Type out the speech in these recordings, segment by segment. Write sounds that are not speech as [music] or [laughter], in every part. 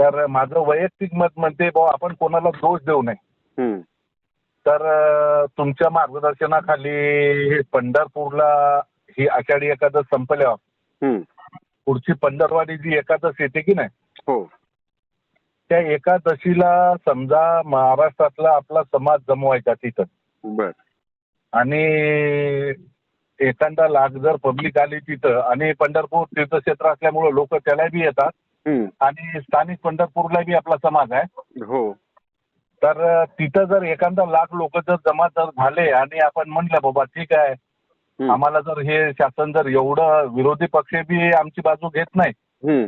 तर माझं वैयक्तिक मत म्हणते भाऊ आपण कोणाला दोष देऊ नये. तर तुमच्या मार्गदर्शनाखाली हे पंढरपूरला ही आषाढी एकादश संपल्यावर. पुढची पंढरवाडी जी एकादश येते की नाही हो त्या एकादशीला समजा महाराष्ट्रातला आपला समाज जमवायचा तिथं बर आणि एखादा लाख जर पब्लिक आली तिथं आणि पंढरपूर तीर्थक्षेत्र असल्यामुळं लोक त्याला बी येतात. आणि स्थानिक पंढरपूरला बी आपला समाज आहे हो तर तिथं जर एखादा लाख लोक जर जमा जर झाले आणि आपण म्हणलं बाबा ठीक आहे. आम्हाला जर हे शासन जर एवढं विरोधी पक्ष बी आमची बाजू घेत नाही हम्म.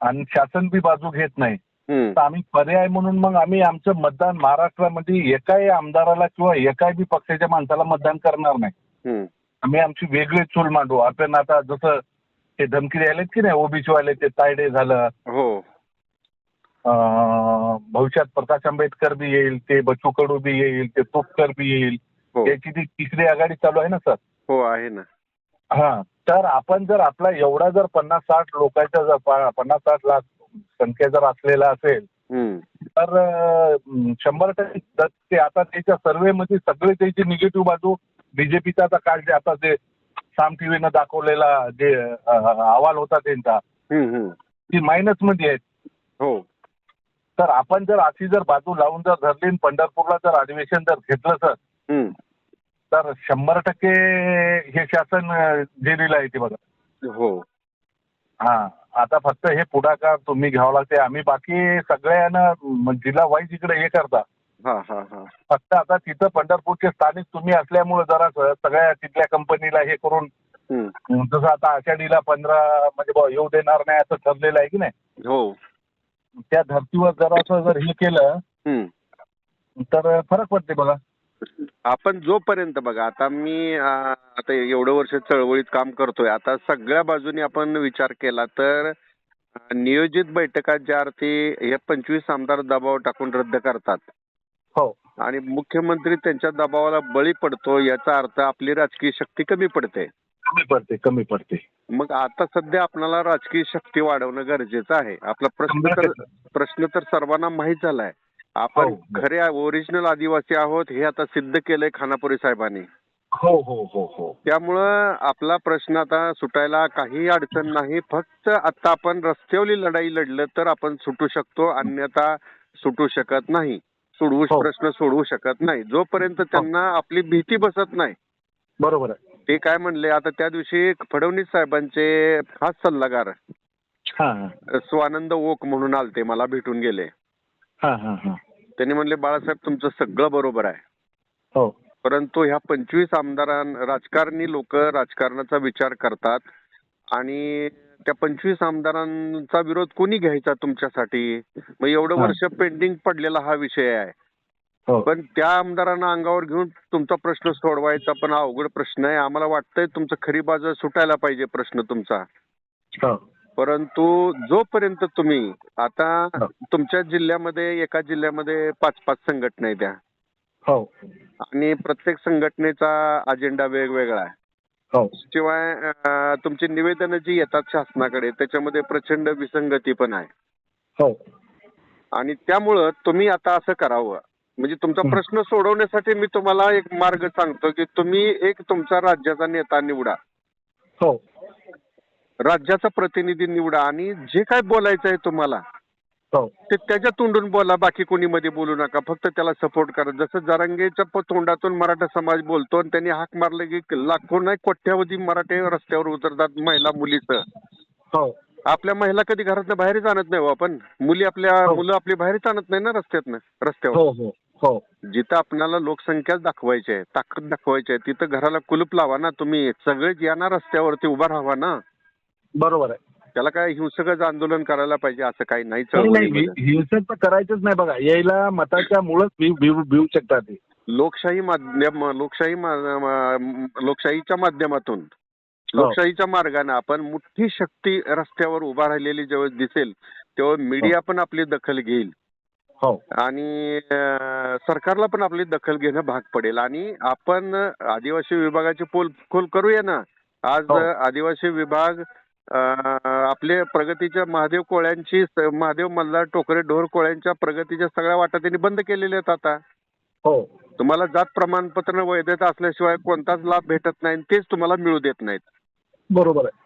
आणि शासन बी बाजू घेत नाही हम्म. तर आम्ही पर्याय म्हणून मग आम्ही आमचं मतदान महाराष्ट्रामध्ये एकाही आमदाराला किंवा एकाही बी पक्षाच्या माणसाला मतदान करणार नाही. आम्ही आमची वेगळी चूल मांडू आपण आता जसं ते धमकी द्यायलेत की नाही? ओबीसी वाले ते तायडे झालं. हो. अं, भविष्यात प्रकाश आंबेडकर बी येईल ते बच्चू कडू बी येईल ते तुपकर बी येईल. हो. याची ती तिसरी आघाडी चालू आहे ना सर? हो आहे ना. हा. तर आपण जर आपला एवढा जर पन्नास साठ लोकांचा जर पा- पन्नास साठ लाख संख्या जर असलेला असेल हम्म. तर अं, शंभर टक्के ते आता त्याच्या सर्वेमध्ये सगळे त्याची निगेटिव्ह बाजू बीजेपीचा आता काल जे आता जे साम टीव्हीनं दाखवलेला जे अहवाल होता त्यांचा. ती मायनसमध्ये आहेत. हो. तर आपण जर अशी जर बाजू लावून जर धरली पंढरपूरला जर अधिवेशन जर घेतलं सर. तर शंभर टक्के हे शासन जेरीला येते बघा. हो. हा आता फक्त हे पुढाकार तुम्ही घ्यावं लागते. आम्ही बाकी सगळ्यांना जिल्हा वाईज इकडे हे करता. हा हा हा. फक्त आता तिथं पंढरपूरचे स्थानिक तुम्ही असल्यामुळे जरा सगळ्या तिथल्या कंपनीला हे करून हम्म. जसं आता आषाढीला पंधरा म्हणजे बुवा येऊ देणार नाही असं ठरलेलं आहे की नाही? हो. त्या धर्तीवर जरासं जर हे केलं हम्म. तर फरक पडते बघा. आपण जोपर्यंत बघा आता मी अं, आता एवढं वर्ष चळवळीत काम करतोय आता सगळ्या बाजूनी आपण विचार केला तर अं, नियोजित बैठका ज्या अर्थी हे पंचवीस आमदार दबाव टाकून रद्द करतात. आणि मुख्यमंत्री त्यांच्या दबावाला बळी पडतो याचा अर्थ आपली राजकीय शक्ती कमी पडते. कमी पडते कमी पडते. मग आता सध्या आपल्याला राजकीय शक्ती वाढवणं गरजेचं आहे. आपला प्रश्न तर प्रश्न तर सर्वांना माहीत झालाय. आपण हो. खरे ओरिजिनल आदिवासी आहोत हे आता सिद्ध केलंय खानापुरी साहेबांनी. हो हो हो हो. त्यामुळं आपला प्रश्न आता सुटायला काही अडचण नाही. फक्त आता आपण रस्त्यावरली लढाई लढलं तर आपण सुटू शकतो अन्यथा सुटू शकत नाही. सोडवू हो. प्रश्न सोडवू शकत नाही. जोपर्यंत त्यांना आपली भीती बसत नाही. बरोबर आहे. ते काय म्हणले आता त्या दिवशी फडणवीस साहेबांचे खास सल्लागार हा हा. स्वानंद ओक म्हणून आलते मला भेटून गेले. हा हा हा. त्यांनी म्हणले बाळासाहेब तुमचं सगळं बरोबर आहे. हो. परंतु ह्या पंचवीस आमदारां राजकारणी लोक राजकारणाचा विचार करतात आणि त्या पंचवीस आमदारांचा विरोध कोणी घ्यायचा तुमच्यासाठी? मग एवढं. वर्ष पेंडिंग पडलेला हा विषय आहे. हो. पण त्या आमदारांना अंगावर घेऊन तुमचा प्रश्न सोडवायचा पण हा अवघड प्रश्न आहे. आम्हाला वाटतंय तुमचं खरी बाजू सुटायला पाहिजे प्रश्न तुमचा. हो. परंतु जोपर्यंत तुम्ही आता हो. तुमच्या जिल्ह्यामध्ये एका जिल्ह्यामध्ये पाच पाच संघटना आहेत त्या. आणि प्रत्येक संघटनेचा अजेंडा वेगवेगळा आहे. हो. शिवाय अं, तुमची निवेदनं जी येतात शासनाकडे त्याच्यामध्ये प्रचंड विसंगती पण आहे. हो. आणि त्यामुळं तुम्ही आता असं करावं. म्हणजे तुमचा हं. प्रश्न सोडवण्यासाठी मी तुम्हाला एक मार्ग सांगतो की तुम्ही एक तुमचा राज्याचा नेता निवडा. हो. राज्याचा प्रतिनिधी निवडा आणि जे काय बोलायचं आहे तुम्हाला हो. ते त्याच्या तोंडून बोला बाकी कोणी मध्ये बोलू नका. फक्त त्याला सपोर्ट करा. जसं जरांगेच्या प- तोंडातून मराठा समाज बोलतो आणि त्यांनी हाक मारले की लाखो नाही कोट्यावधी मराठे रस्त्यावर उतरतात महिला मुलीचं. हो. आपल्या महिला कधी घरातनं बाहेरच आणत नाही हो आपण. मुली आपल्या. मुलं आपली बाहेरच आणत नाही ना रस्त्यातनं रस्त्यावर. हो जिथं आपल्याला लोकसंख्याच दाखवायची आहे ताकद दाखवायची आहे तिथं घराला कुलूप लावा ना तुम्ही. सगळेच या ना रस्त्यावरती उभा राहा ना. बरोबर आहे. त्याला काय हिंसकच आंदोलन करायला पाहिजे असं काही नाही. हि- हिंसक तर करायचंच नाही बघा. यायला मताच्या मुळच भिव शकतात ते लोकशाही माध्यम लोकशाही लोकशाहीच्या माध्यमातून लोकशाहीच्या मार्गाने आपण मोठी शक्ती रस्त्यावर उभा राहिलेली जेव्हा दिसेल तेव्हा मीडिया पण आपली दखल घेईल. हो. आणि सरकारला पण आपली दखल घेणं भाग पडेल. आणि आपण आदिवासी विभागाची पोल खोल करूया ना. आज हो. आदिवासी विभाग आपले प्रगतीच्या महादेव कोळ्यांची महादेव मल्हार टोकरे ढोर कोळ्यांच्या प्रगतीच्या सगळ्या वाटा त्यांनी बंद केलेल्या आहेत आता. हो. तुम्हाला जात प्रमाणपत्र वैधता असल्याशिवाय कोणताच लाभ भेटत नाही आणि तेच तुम्हाला मिळू देत नाहीत. बरोबर आहे.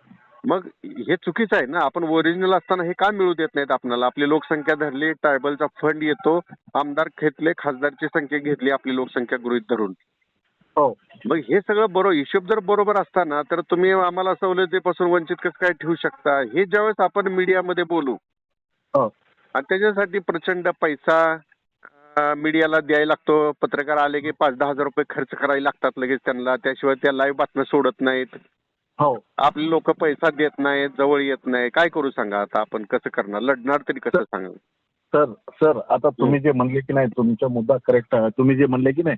मग हे चुकीचं आहे ना? आपण ओरिजिनल असताना हे का मिळू देत नाहीत आपल्याला? आपली लोकसंख्या धरली ट्रायबलचा फंड येतो आमदार घेतले खासदारची संख्या घेतली आपली लोकसंख्या गृहीत धरून. हो. मग हे सगळं बरोबर हिशोब जर बरोबर असताना तर तुम्ही आम्हाला सवलतीपासून वंचित कसं काय ठेवू शकता? हे ज्यावेळेस आपण मीडियामध्ये बोलू हो. आणि त्याच्यासाठी प्रचंड पैसा मीडियाला द्यायला लागतो. पत्रकार आले की पाच दहा हजार रुपये खर्च करायला लागतात लगेच त्यांना. त्याशिवाय त्या लाईव्ह बातम्या सोडत नाहीत. हो. आपले लोक पैसा देत नाहीत जवळ येत नाही. काय करू सांगा आता आपण? कसं करणार? लढणार तरी कसं सांगा? सर सर आता तुम्ही जे म्हणले की नाही तुमचा मुद्दा करेक्ट आहे. तुम्ही जे म्हणले की नाही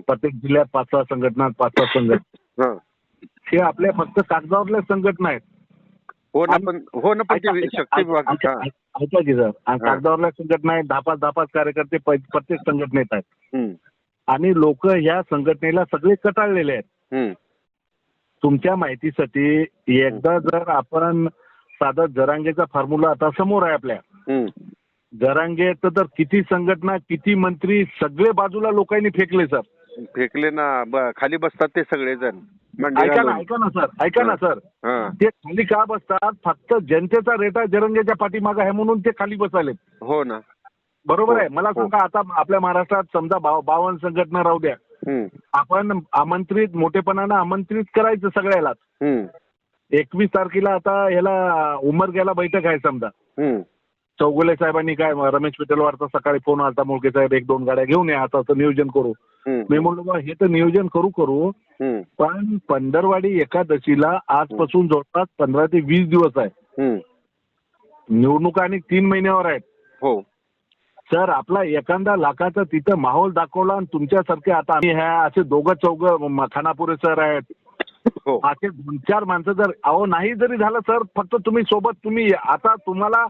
प्रत्येक जिल्ह्यात पाच सहा संघटना पाच सहा संघटना. [laughs] हं. आपल्या फक्त कागदावरल्या संघटना आहेत. हो ना पण हो ना पण ऐका- की सर. कागदावरल्या संघटना आहेत दहा पाच दहा पाच कार्यकर्ते प्रत्येक संघटनेत आहेत. आणि लोक ह्या संघटनेला सगळे कटाळलेले आहेत. तुमच्या माहितीसाठी एकदा जर आपण साधा जरांगेचा फॉर्म्युला आता समोर आहे आपल्या. जरांगे तर किती संघटना किती मंत्री सगळे बाजूला लोकांनी फेकले सर. फेकले ना ब- खाली बसतात ते सगळेजण. मंडी ऐका ना घालून. ऐका ना सर. ऐका ना सर. हा. ते खाली का बसतात? फक्त जनतेचा रेटा जरंगेच्या पाठीमागे आहे म्हणून ते खाली बसायले हो ना. बरोबर हो, आहे. मला हो. सांगा आता आपल्या महाराष्ट्रात समजा बाव- बावन्न संघटना राहू द्या. हम्म, आपण आमंत्रित मोठेपणानं आमंत्रित करायचं सगळ्याला हम्म, एकवीस तारखेला आता ह्याला उमरग्याला बैठक आहे समजा. हम्म, चौगुले साहेबांनी काय रमेश पिटलवारचा सकाळी फोन आलता मुळके साहेब एक दोन गाड्या घेऊन या आता असं नियोजन करू. मी म्हणलो बा हे तर नियोजन करू करू. पण पंधरवाडी एकादशीला आजपासून जवळपास पंधरा ते वीस दिवस आहे. निवडणुका आणि तीन महिन्यावर आहेत. हो. सर आपला एखादा लाखाचा तिथं माहोल दाखवला आणि तुमच्यासारखे आता आम्ही ह्या असे दोघं चौघं खानापुरे सर आहेत. हो. असे दोन चार माणसं जर अहो नाही जरी झालं सर फक्त तुम्ही सोबत तुम्ही आता तुम्हाला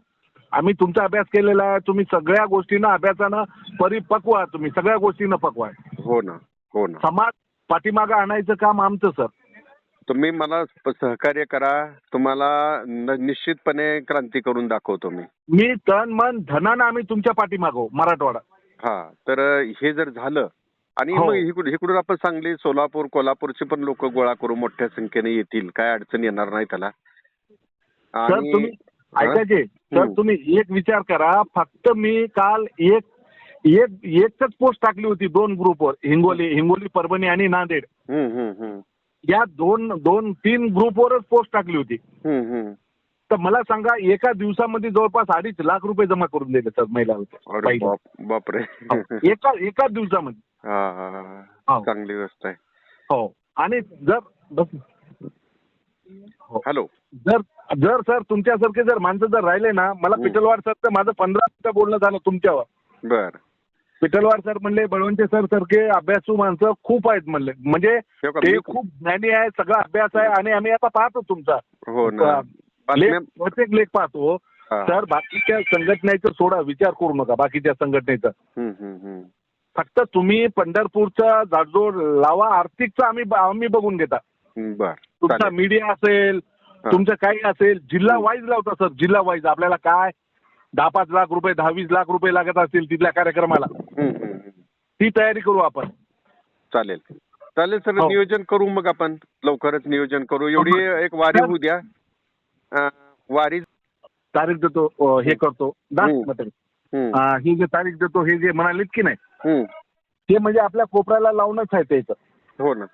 आम्ही तुमचा अभ्यास केलेला आहे. तुम्ही सगळ्या गोष्टीनं अभ्यासानं परिपक्व आहात तुम्ही. सगळ्या गोष्टीनं पक्व आहे. हो ना हो ना. समाज पाठीमागं आणायचं काम आमचं सर. तुम्ही मला सहकार्य करा. तुम्हाला न- निश्चितपणे क्रांती करून दाखवतो मी. मी तन मन धनानं आम्ही तुमच्या पाठीमागो मराठवाडा. हा तर हे जर झालं आणि हो. मग इकडून इकडून आपण सांगली सोलापूर कोल्हापूरचे पण लोक गोळा करू मोठ्या संख्येने येतील. काय अडचण येणार नाही त्याला. सर तुम्ही ऐकायचे? सर हम्म. तुम्ही एक विचार करा. फक्त मी काल एक एक एकच पोस्ट टाकली होती दोन ग्रुपवर. हिंगोली हिंगोली परभणी आणि नांदेड. या दोन दोन तीन ग्रुपवरच पोस्ट टाकली होती. तर मला सांगा एका दिवसामध्ये जवळपास अडीच लाख रुपये जमा करून दिले सर महिला बापरे. एका एका दिवसामध्ये. हा हा, हा. हो. चांगली गोष्ट आहे. हो. आणि जर हो हॅलो. जर जर सर तुमच्यासारखे जर माणसं जर राहिले ना मला हम्म. पिटलवार सर तर माझं पंधरा मिनिटं बोलणं झालं तुमच्यावर. बर. पिटलवार सर म्हणले बळवंते सर सारखे अभ्यासू माणसं खूप आहेत म्हणले. म्हणजे हे ते मी- खूप ज्ञानी आहे सगळा अभ्यास आहे आणि आम्ही आता पाहतो तुमचा. हो ना. लेख बातम्या प्रत्येक लेख पाहतो. हा. तर बाकीच्या संघटनेचं सोडा विचार करू नका बाकीच्या संघटनेचा. हम्म, हम्म, हम्म. फक्त तुम्ही पंढरपूरचा जाडजोड लावा आर्थिकचा आम्ही आम्ही बघून घेता. हम्म, बर. तुमचा. मीडिया असेल हा. तुमचं काही असेल जिल्हा वाईज लावता सर जिल्हा वाईज आपल्याला काय? दहा पाच लाख रुपये दहा वीस लाख रुपये लागत असतील तिथल्या कार्यक्रमाला. ती तयारी करू आपण. चालेल. चालेल सर हो. नियोजन करू मग आपण. लवकरच नियोजन करू. एवढी एक वारी. होऊ द्या. वारी तारीख देतो हे करतो. ही जे तारीख देतो हे जे म्हणालीत की नाही. ते म्हणजे आपल्या कोपऱ्याला लावूनच आहे त्याचं हो ना.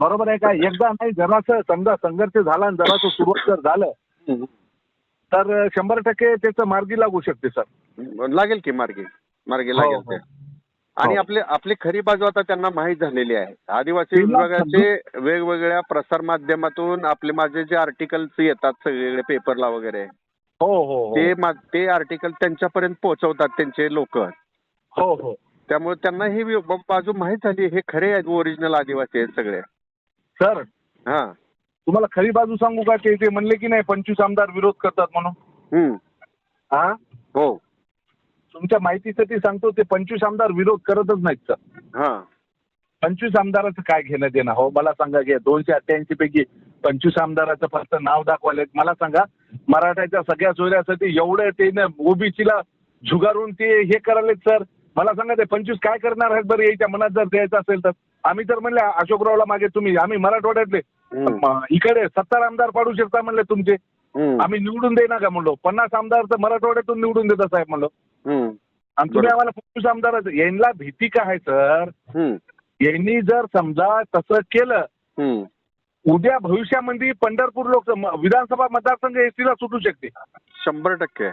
बरोबर आहे का? एकदा नाही जरासं समजा संघर्ष झाला आणि जरासं सुरुवात जर झालं. तर शंभर टक्के त्याचं मार्गी लागू शकते सर. लागेल की मार्गे? मार्गे हो, लागेल हो. ते. आणि हो. आपले आपली खरी बाजू आता त्यांना माहीत झालेली आहे. आदिवासी विभागाचे वेगवेगळ्या प्रसार माध्यमातून आपले माझे जे आर्टिकल्स येतात सगळीकडे पेपरला वगैरे हो हो हो. ते ते आर्टिकल त्यांच्यापर्यंत पोहोचवतात त्यांचे लोक. हो हो. त्यामुळे त्यांना ही बाजू माहीत झाली हे खरे आहेत ओरिजिनल आदिवासी आहेत सगळे. सर हा. तुम्हाला खरी बाजू सांगू का? ते ते म्हणले की नाही पंचवीस आमदार विरोध करतात म्हणून. हम्म. हा? हो. तुमच्या माहितीसाठी सांगतो ते पंचवीस आमदार विरोध करतच नाहीत सर. हा. पंचवीस आमदाराचं काय घेणं देणं? हो मला सांगा की दोनशे अठ्ठ्याऐंशी पैकी पंचवीस आमदाराचं फक्त नाव दाखवायला मला सांगा मराठ्याच्या सगळ्या सोयऱ्यासाठी एवढे ते ओबीसीला झुगारून ते हे करायलेत सर. मला सांगा ते पंचवीस काय करणार आहेत बरं? याच्या मनात जर द्यायचं असेल तर. आम्ही तर म्हणले अशोकरावला मागे तुम्ही आम्ही मराठवाड्यातले. म- इकडे सत्तर आमदार पाडू शकता म्हणले तुमचे. हम्म, आम्ही निवडून देणार का म्हणलो. पन्नास आमदार तर मराठवाड्यातून निवडून देता साहेब म्हणलो. हम्म, आणि तुम्ही बरोबर. आम्हाला पंचवीस आमदार यांना भीती काय आहे सर? हम्म, यांनी जर समजा तसं केलं हम्म. उद्या भविष्यामध्ये पंढरपूर लोक म- विधानसभा मतदारसंघ एसटीला सुटू शकते. शंभर टक्के.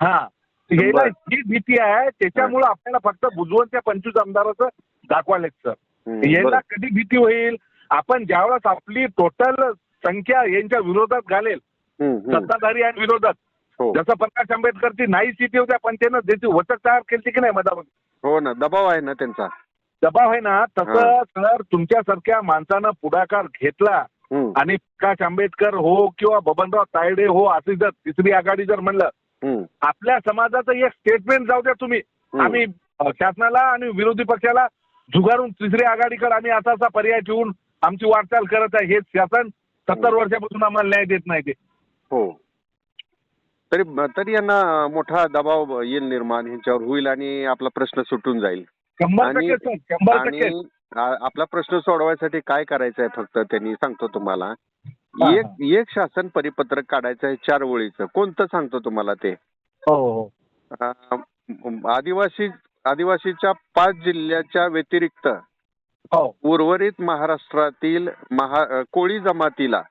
हा. याला. जी भीती आहे त्याच्यामुळे आपल्याला फक्त बुजवून त्या पंचवीस आमदाराचं दाखवायला सर. बरं. कधी भीती होईल? आपण ज्यावेळेस आपली टोटल संख्या यांच्या विरोधात घालेल. सत्ताधारी आणि विरोधात हो. जसं प्रकाश आंबेडकरची नाही सीट होत्या पण त्यानं त्याची वचक तयार केली की नाही मधामध्ये? हो ना दबाव आहे ना त्यांचा. दबाव आहे ना तसं सर तुमच्यासारख्या माणसानं पुढाकार घेतला आणि प्रकाश आंबेडकर हो किंवा बबनराव तायडे हो असे जर तिसरी आघाडी जर म्हणलं आपल्या समाजाचं एक स्टेटमेंट जाऊ द्या तुम्ही. आम्ही शासनाला आणि विरोधी पक्षाला झुगारून तिसरी आघाडीकडे आम्ही असा असा पर्याय ठेवून आमची वाटचाल करत आहे. हे शासन सत्तर वर्षापासून आम्हाला न्याय देत नाही ते. हो. तरी तरी यांना मोठा दबाव येईल निर्माण ह्यांच्यावर होईल आणि आपला प्रश्न सुटून जाईल. आणि- आपला प्रश्न सोडवायसाठी काय करायचं आहे फक्त त्यांनी सांगतो तुम्हाला. हा, एक एक शासन परिपत्रक काढायचं आहे चार ओळीचं. कोणतं सांगतो तुम्हाला ते? हो हो. आदिवासी आदिवासीच्या पाच जिल्ह्याच्या व्यतिरिक्त हो. उर्वरित महाराष्ट्रातील महा कोळी जमातीला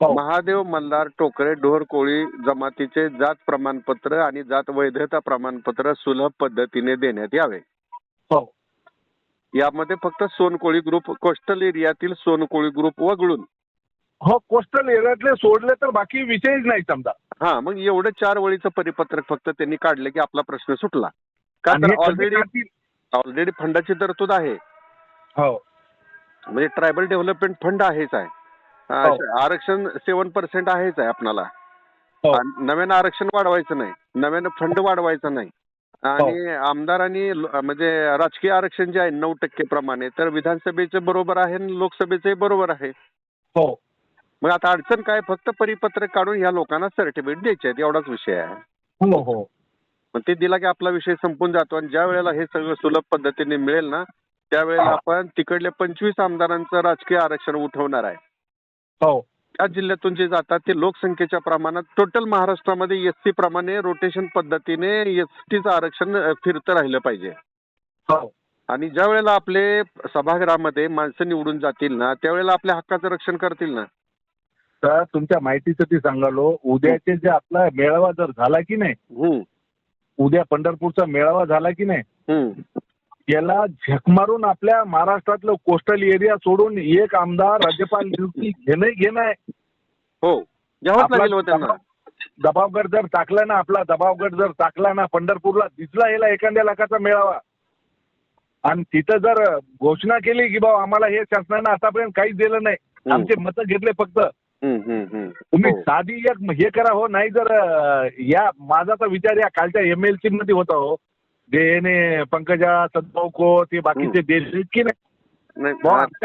हो. महादेव मल्हार टोकरे ढोर कोळी जमातीचे जात प्रमाणपत्र आणि जात वैधता प्रमाणपत्र सुलभ पद्धतीने देण्यात यावे. हो. यामध्ये फक्त सोनकोळी ग्रुप कोस्टल एरियातील सोनकोळी ग्रुप वगळून हो कोस्टल एरियातले सोडले तर बाकी विषयच नाही समजा. हा मग एवढं चार वळीचं परिपत्रक फक्त त्यांनी काढलं की आपला प्रश्न सुटला. का आणि तर कधी ऑलरेडी? ऑलरेडी फंडाची तरतूद आहे. हो. म्हणजे ट्रायबल डेव्हलपमेंट फंड आहेच आहे. अं, हो. आरक्षण सेव्हन पर्सेंट आहेच आहे आपणाला. हो. आणि नव्यानं आरक्षण वाढवायचं नाही. नव्यानं फंड वाढवायचा नाही. आणि. आमदार आणि लो- म्हणजे राजकीय आरक्षण जे आहे नऊ टक्के प्रमाणे तर विधानसभेचं बरोबर आहे आणि लोकसभेचंही बरोबर आहे. हो. मग आता अडचण काय? फक्त परिपत्रक काढून ह्या लोकांना सर्टिफिकेट द्यायचे आहेत. एवढाच विषय आहे. हो हो. ते दिला की आपला विषय संपून जातो. आणि ज्या वेळेला हे सगळं सुलभ पद्धतीने मिळेल ना त्यावेळेला आपण तिकडल्या पंचवीस आमदारांचं राजकीय आरक्षण उठवणार आहे. हो. त्या जिल्ह्यातून जे जातात ते लोकसंख्येच्या प्रमाणात टोटल महाराष्ट्रामध्ये एस सी प्रमाणे रोटेशन पद्धतीने एस टीचं आरक्षण फिरतं राहिलं पाहिजे. हो. आणि ज्या वेळेला आपले सभागृहामध्ये माणसं निवडून जातील ना त्यावेळेला आपल्या हक्काचं रक्षण करतील ना. तर तुमच्या माहितीसाठी सांगालो उद्याचे जे आपला मेळावा जर झाला की नाही उद्या पंढरपूरचा मेळावा झाला की नाही. याला झक मारून आपल्या महाराष्ट्रातलं कोस्टल एरिया सोडून एक आमदार राज्यपाल नियुक्ती घेणं घेणं आहे हो हो दबावगड जर टाकला ना आपला दबावगड जर टाकला ना पंढरपूरला दिसला याला एखाद्या लाखाचा मेळावा आणि तिथं जर घोषणा केली की बाबा आम्हाला हे शासनानं आतापर्यंत काहीच दिलं नाही. आमचे मतं घेतले फक्त. तुम्ही हो. साधी एक हे करा हो नाही जर या माझा तर विचार या कालच्या एम एल सी मध्ये होता हो. जे पंकजा सदभाऊ ते बाकीचे देश की नाही?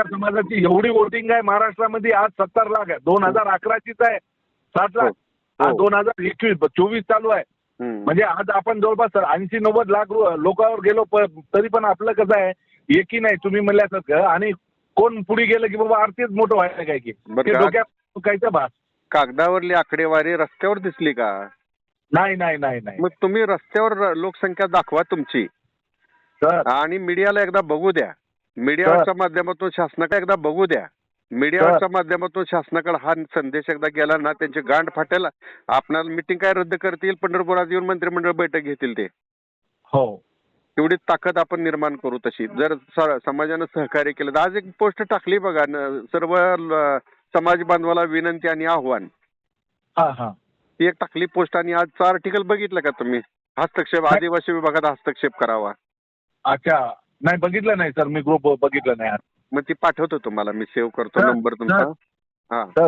समाजाची एवढी वोटिंग आहे महाराष्ट्रामध्ये आज सत्तर लाख आहे. दोन हजार अकराचीच आहे. साठ लाख. हो. आज दोन हजार एकवीस चोवीस चालू आहे. म्हणजे आज आपण जवळपास ऐंशी नव्वद लाख लोकांवर गेलो तरी पण आपलं कसं आहे एकी नाही तुम्ही म्हणल्यासारखं. आणि कोण पुढे गेलं की बाबा आरतीच मोठं व्हायला काय की? का? डोक्यात कायचं भास. कागदावरली आकडेवारी रस्त्यावर दिसली का? नाही नाही नाही नाही. मग तुम्ही रस्त्यावर लोकसंख्या दाखवा तुमची. सर. आणि मीडियाला एकदा बघू द्या. मीडियाच्या माध्यमातून शासनाकडे एकदा बघू द्या. मीडियाच्या माध्यमातून शासनाकडे हा संदेश एकदा गेला ना त्यांची गांड फाटेल. आपणाला मिटिंग काय रद्द करतील? पंढरपुरात येऊन मंत्रिमंडळ बैठक घेतील ते. हो. तेवढी ताकद आपण निर्माण करू तशी. जर समाजानं सहकार्य केलं तर. आज एक पोस्ट टाकली बघा सर्व समाज बांधवाला विनंती आणि आव्हान. हा हा. ती एक टाकली पोस्ट आणि आजचं आर्टिकल बघितलं का तुम्ही? हस्तक्षेप. आदिवासी विभागात हस्तक्षेप करावा. अच्छा. नाही बघितलं नाही सर. मी ग्रुप बघितलं नाही आज. मग ती पाठवतो तुम्हाला. मी सेव्ह करतो सर, नंबर तुमचा. सर. हा. सर